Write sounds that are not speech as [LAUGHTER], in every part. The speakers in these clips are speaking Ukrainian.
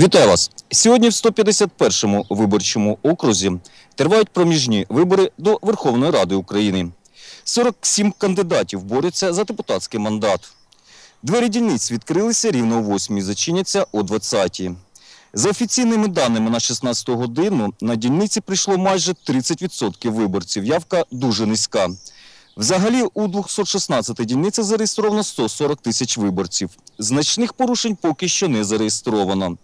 Вітаю вас! Сьогодні в 151-му виборчому окрузі тривають проміжні вибори до Верховної Ради України. 47 кандидатів борються за депутатський мандат. Двері дільниць відкрилися рівно о 8 зачиняться о 20 За офіційними даними на 16 годину на дільниці прийшло майже 30% виборців. Явка дуже низька. Взагалі у 216 дільницях зареєстровано 140 тисяч виборців. Значних порушень поки що не зареєстровано.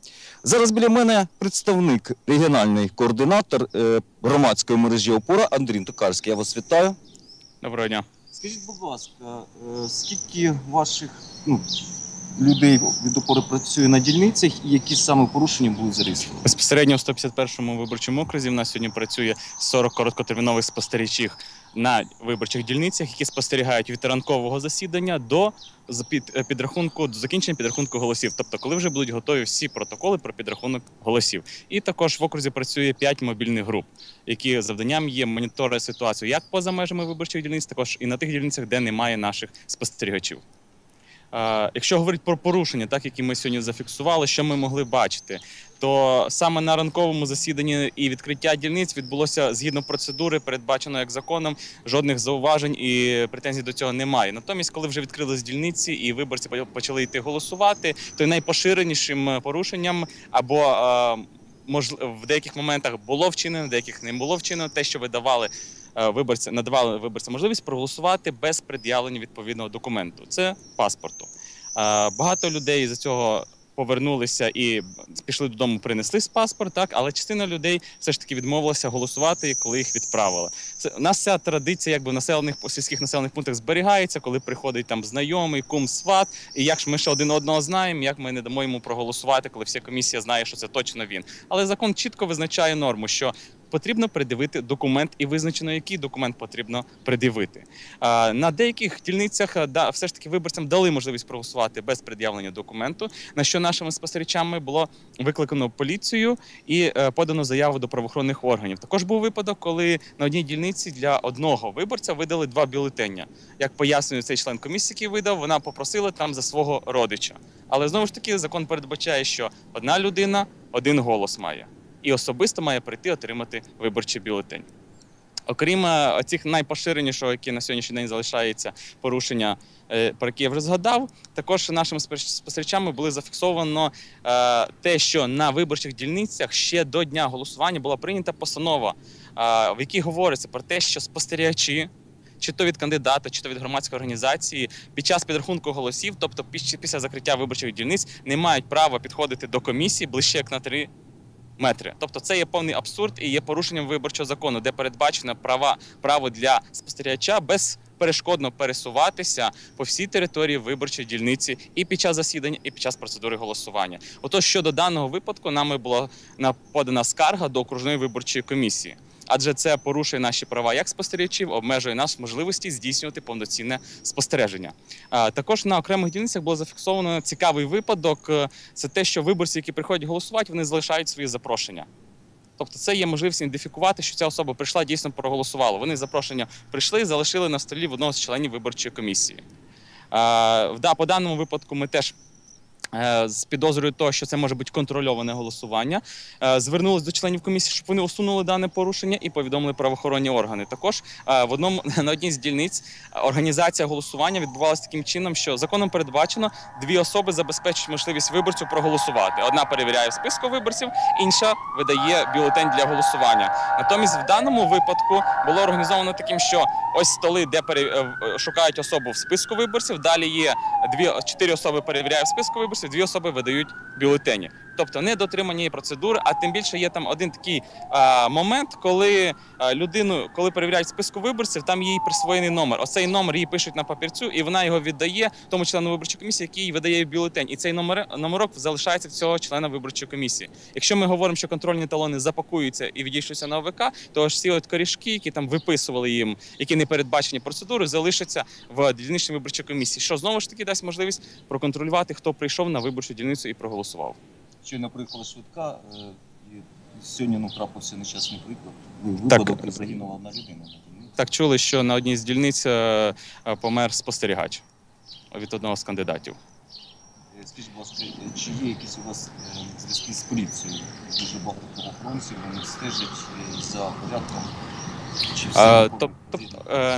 Зараз біля мене представник регіональний координатор е, громадської мережі опора Андрій Токарський. Я вас вітаю. Доброго дня. Скажіть, будь ласка, е, скільки ваших ну, людей від опори працює на дільницях і які саме порушення будуть зареєстровані? Безпосередньо в 151-му виборчому окрузі в нас сьогодні працює 40 короткотермінових спостерігачів на виборчих дільницях, які спостерігають від ранкового засідання до під- е, підрахунку до закінчення підрахунку голосів. Тобто, коли вже будуть готові всі протоколи про підрахунок голосів. І також в окрузі працює 5 мобільних груп, які завданням є моніторити ситуацію як поза межами виборчих дільниць, також і на тих дільницях, де немає наших спостерігачів. Е, Якщо говорити про порушення, так які ми сьогодні зафіксували, що ми могли бачити, то саме на ранковому засіданні і відкриття дільниць відбулося згідно процедури, передбаченої як законом. Жодних зауважень і претензій до цього немає. Натомість, коли вже відкрились дільниці і виборці почали йти голосувати, то найпоширенішим е, порушенням або е, в деяких моментах було вчинено, в деяких не було вчинено те, що видавали е, виборці, надавали виборцям можливість проголосувати без пред'явлення відповідного документу. Це паспорту. Багато людей за цього повернулися і пішли додому, принесли з паспорт, так але частина людей все ж таки відмовилася голосувати, коли їх відправили. Це у нас ця традиція, якби в населених по сільських населених пунктах зберігається, коли приходить там знайомий, кум, сват, і як ж ми ще один одного знаємо, як ми не дамо йому проголосувати, коли вся комісія знає, що це точно він. Але закон чітко визначає норму, що потрібно придивити документ і визначено, який документ потрібно придивити. На деяких дільницях а, все ж таки виборцям дали можливість проголосувати без пред'явлення документу, на що нашими спостерігачами було викликано поліцію і е, подано заяву до правоохоронних органів. Також був випадок, коли на одній дільниці для одного виборця видали два бюлетення. Як пояснює цей член комісії, який видав, вона попросила там за свого родича. Але знову ж таки закон передбачає, що одна людина один голос має і особисто має прийти отримати виборчий бюлетень. Окрім е, цих найпоширенішого, які на сьогоднішній день залишається порушення, е, про які я вже згадав, також нашими спос- спостерігачами було зафіксовано е, те, що на виборчих дільницях ще до дня голосування була прийнята постанова, в якій говориться про те, що спостерігачі. Чи то від кандидата, чи то від громадської організації під час підрахунку голосів, тобто піс- після закриття виборчих дільниць, не мають права підходити до комісії ближче як на 3 метри. Тобто це є повний абсурд і є порушенням виборчого закону, де передбачено права право для спостерігача безперешкодно пересуватися по всій території виборчої дільниці і під час засідання, і під час процедури голосування. Отож, щодо даного випадку, нами була на- подана скарга до окружної виборчої комісії. Адже це порушує наші права як спостерігачів, обмежує нас в можливості здійснювати повноцінне спостереження. Також на окремих дільницях було зафіксовано цікавий випадок. е, Це те, що виборці, які приходять голосувати, вони залишають свої запрошення. Тобто, це є можливість ідентифікувати, що ця особа прийшла дійсно проголосувала. Вони запрошення прийшли, залишили на столі в одного з членів виборчої комісії. В- да, по даному випадку ми теж. Е, З підозрою того, що це може бути контрольоване голосування, е, звернулись до членів комісії, щоб вони усунули дане порушення і повідомили правоохоронні органи. Також е, в одному [LAUGHS] на одній з дільниць організація голосування відбувалася таким чином, що законом передбачено дві особи забезпечують можливість виборцю проголосувати. Одна перевіряє списку виборців, інша видає бюлетень для голосування. Натомість, в даному випадку було організовано таким, що ось столи, де пере... шукають особу в списку виборців. Далі є дві чотири особи перевіряють в списку виборців, дві особи видають бюлетені. Тобто не дотримання процедури, а тим більше є там один такий а, момент, коли людину, коли перевіряють списку виборців, там їй присвоєний номер. Оцей номер їй пишуть на папірцю, і вона його віддає тому члену виборчої комісії, який видає бюлетень. І цей номер номерок залишається в цього члена виборчої комісії. Якщо ми говоримо, що контрольні талони запакуються і відійшлися на ОВК, то ж всі от корішки, які там виписували їм, які не передбачені процедурою, залишаться в дільничній виборчій комісії, що знову ж таки дасть можливість проконтролювати, хто прийшов на виборчу дільницю і проголосував. Щойно приїхала швидка, е, і сьогодні ну, трапився нещасний приклад. Ви- Так. Випадок загинула одна людина. Так чули, що на одній з дільниць е, е, помер спостерігач від одного з кандидатів. Скажіть, будь ласка, чи є якісь у вас зв'язки з поліцією? Дуже багато правоохоронців, вони стежать за порядком. Тобто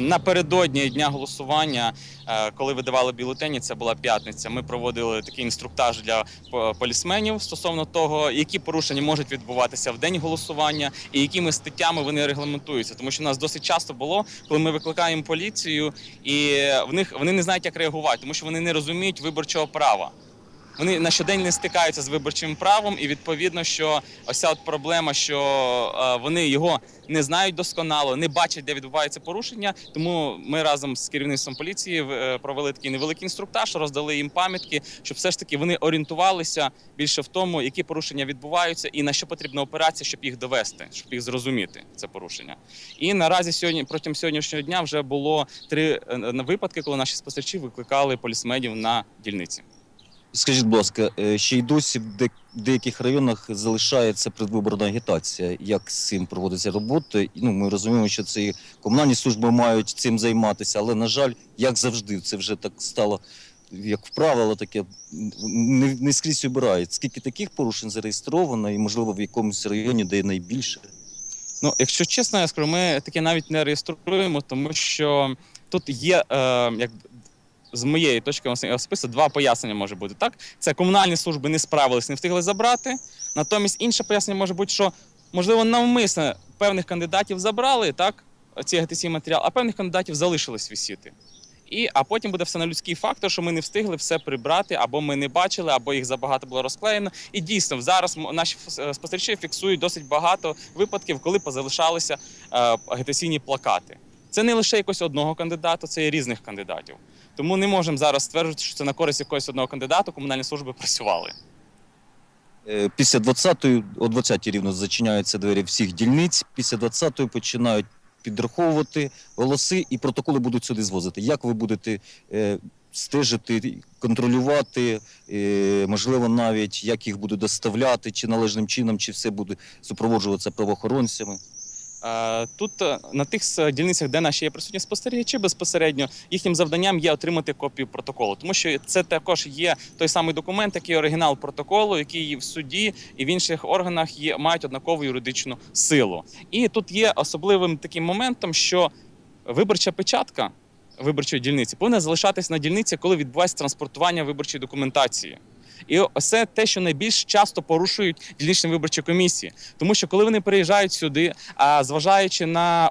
напередодні дня голосування, е, коли видавали бюлетені, це була п'ятниця. Ми проводили такий інструктаж для полісменів стосовно того, які порушення можуть відбуватися в день голосування і якими статтями вони регламентуються. Тому що в нас досить часто було, коли ми викликаємо поліцію, і в них вони не знають, як реагувати, тому що вони не розуміють виборчого права. Вони на щодень не стикаються з виборчим правом, і відповідно, що ось ця от проблема, що е, вони його не знають досконало, не бачать, де відбувається порушення. Тому ми разом з керівництвом поліції е, провели такий невеликий інструктаж, роздали їм пам'ятки, щоб все ж таки вони орієнтувалися більше в тому, які порушення відбуваються, і на що потрібна операція, щоб їх довести, щоб їх зрозуміти. Це порушення. І наразі сьогодні, протягом сьогоднішнього дня, вже було три е, випадки, коли наші спостерігачі викликали полісмедів на дільниці. Скажіть, будь ласка, е, ще й досі в деяких районах залишається предвиборна агітація. Як з цим проводиться робота? Ну, ми розуміємо, що це і комунальні служби мають цим займатися, але, на жаль, як завжди, це вже так стало, як вправило таке, не, не скрізь обирають. Скільки таких порушень зареєстровано, і, можливо, в якомусь районі, де найбільше? Ну, якщо чесно, я скажу, ми таке навіть не реєструємо, тому що тут є е, як з моєї точки спису два пояснення може бути. Так, це комунальні служби не справились, не встигли забрати. Натомість інше пояснення може бути, що можливо навмисно певних кандидатів забрали, так, ці агітаційні матеріали, а певних кандидатів залишились висіти. І, а потім буде все на людський фактор, що ми не встигли все прибрати, або ми не бачили, або їх забагато було розклеєно. І дійсно, зараз наші е, спостерігачі фіксують досить багато випадків, коли позалишалися е, агітаційні плакати. Це не лише якось одного кандидата, це і різних кандидатів. Тому не можемо зараз стверджувати, що це на користь якогось одного кандидата комунальні служби працювали. Е, Після 20-ї, о 20-й рівно зачиняються двері всіх дільниць. Після 20-ї починають підраховувати голоси і протоколи будуть сюди звозити. Як ви будете е, стежити, контролювати, е, можливо, навіть як їх будуть доставляти, чи належним чином, чи все буде супроводжуватися правоохоронцями? Е, Тут е, на тих дільницях, де наші є присутні спостерігачі, безпосередньо їхнім завданням є отримати копію протоколу, тому що це також є той самий документ, який оригінал протоколу, який в суді і в інших органах є мають однакову юридичну силу. І тут є особливим таким моментом, що виборча печатка виборчої дільниці повинна залишатись на дільниці, коли відбувається транспортування виборчої документації. І це те, що найбільш часто порушують дільничні виборчі комісії. Тому що коли вони приїжджають сюди, зважаючи на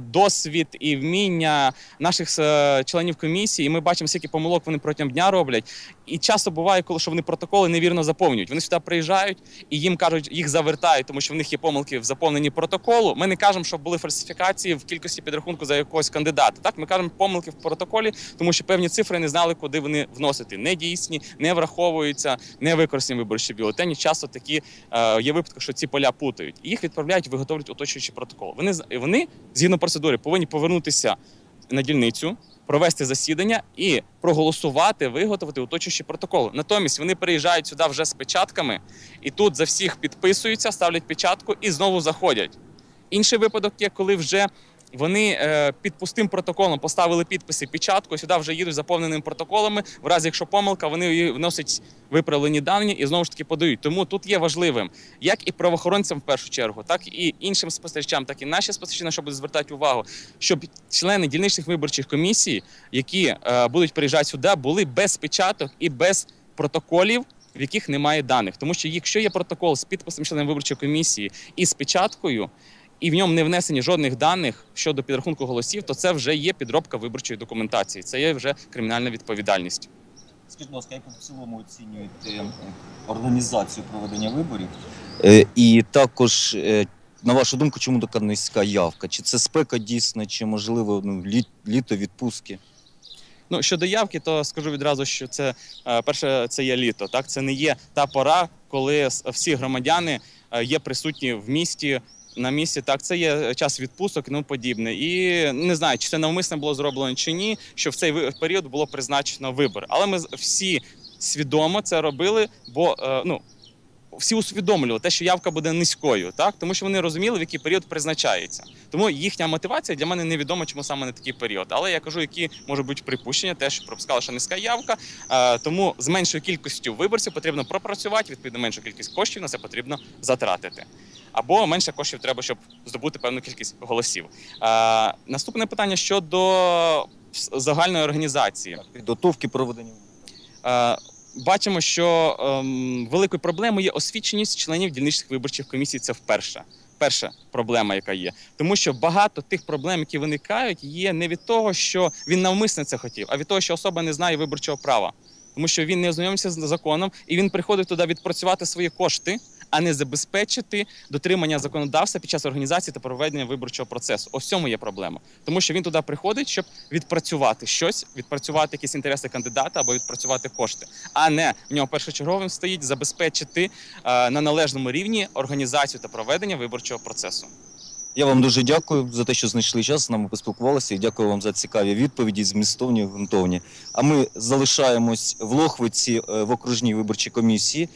досвід і вміння наших е, членів комісії, і ми бачимо, скільки помилок вони протягом дня роблять. І часто буває, коли що вони протоколи невірно заповнюють. Вони сюди приїжджають і їм кажуть, їх завертають, тому що в них є помилки в заповненні протоколу. Ми не кажемо, що були фальсифікації в кількості підрахунку за якогось кандидата. Так, ми кажемо помилки в протоколі, тому що певні цифри не знали, куди вони вносити. Не дійсні, не враховуються, не використані виборчі бюлетені. Часто такі е, є випадки, що ці поля путають. І їх відправляють, виготовлюють уточуючий протокол. Вони вони згідно процедури повинні повернутися на дільницю. Провести засідання і проголосувати, виготовити уточуючі протоколи. Натомість вони приїжджають сюди вже з печатками, і тут за всіх підписуються, ставлять печатку і знову заходять. Інший випадок є, коли вже вони е, під пустим протоколом поставили підписи, печатку, сюди вже їдуть заповненими протоколами. В разі, якщо помилка, вони її вносять виправлені дані і знову ж таки подають. Тому тут є важливим, як і правоохоронцям в першу чергу, так і іншим спостерігачам, так і наші спостерігачі, на що будуть звертати увагу, щоб члени дільничних виборчих комісій, які е, будуть приїжджати сюди, були без печаток і без протоколів. В яких немає даних, тому що якщо є протокол з підписом членів виборчої комісії і з печаткою, і в ньому не внесені жодних даних щодо підрахунку голосів, то це вже є підробка виборчої документації. Це є вже кримінальна відповідальність. Скажіть, будь ласка, як ви в цілому оцінюєте організацію проведення виборів? Е, І також, е, на вашу думку, чому така низька явка? Чи це спека дійсна, чи можливо ну, лі- літо відпустки? Ну щодо явки, то скажу відразу, що це е, перше, це є літо. Так, це не є та пора, коли всі громадяни е, є присутні в місті. На місці так, це є час відпусток тому подібне. І не знаю, чи це навмисно було зроблено чи ні, що в цей період було призначено вибори. Але ми всі свідомо це робили, бо е, ну всі усвідомлювали те, що явка буде низькою, так тому що вони розуміли, в який період призначається. Тому їхня мотивація для мене невідома, чому саме на такий період. Але я кажу, які можуть бути припущення, теж пропускали, що низька явка. Е, тому з меншою кількістю виборців потрібно пропрацювати, відповідно, меншу кількість коштів на це потрібно затратити. Або менше коштів треба, щоб здобути певну кількість голосів. Е, наступне питання щодо загальної організації. Підготовки проведення. Е, Бачимо, що ем, великою проблемою є освіченість членів дільничних виборчих комісій. Це вперше. Перша проблема, яка є, тому що багато тих проблем, які виникають, є не від того, що він навмисне це хотів, а від того, що особа не знає виборчого права, тому що він не ознайомився з законом і він приходив туди відпрацювати свої кошти, а не забезпечити дотримання законодавства під час організації та проведення виборчого процесу. Ось цьому є проблема, тому що він туди приходить, щоб відпрацювати щось, відпрацювати якісь інтереси кандидата або відпрацювати кошти, а не в нього першочерговим стоїть забезпечити е, на належному рівні організацію та проведення виборчого процесу. Я вам дуже дякую за те, що знайшли час, з нами поспілкувалися, і дякую вам за цікаві відповіді, змістовні, ґрунтовні. А ми залишаємось в Лохвиці е, в окружній виборчій комісії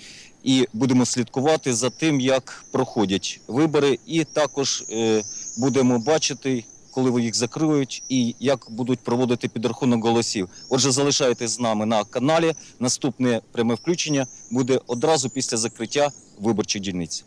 і будемо слідкувати за тим, як проходять вибори, і також е, будемо бачити, коли ви їх закриють, і як будуть проводити підрахунок голосів. Отже, залишайтесь з нами на каналі. Наступне пряме включення буде одразу після закриття виборчих дільниць.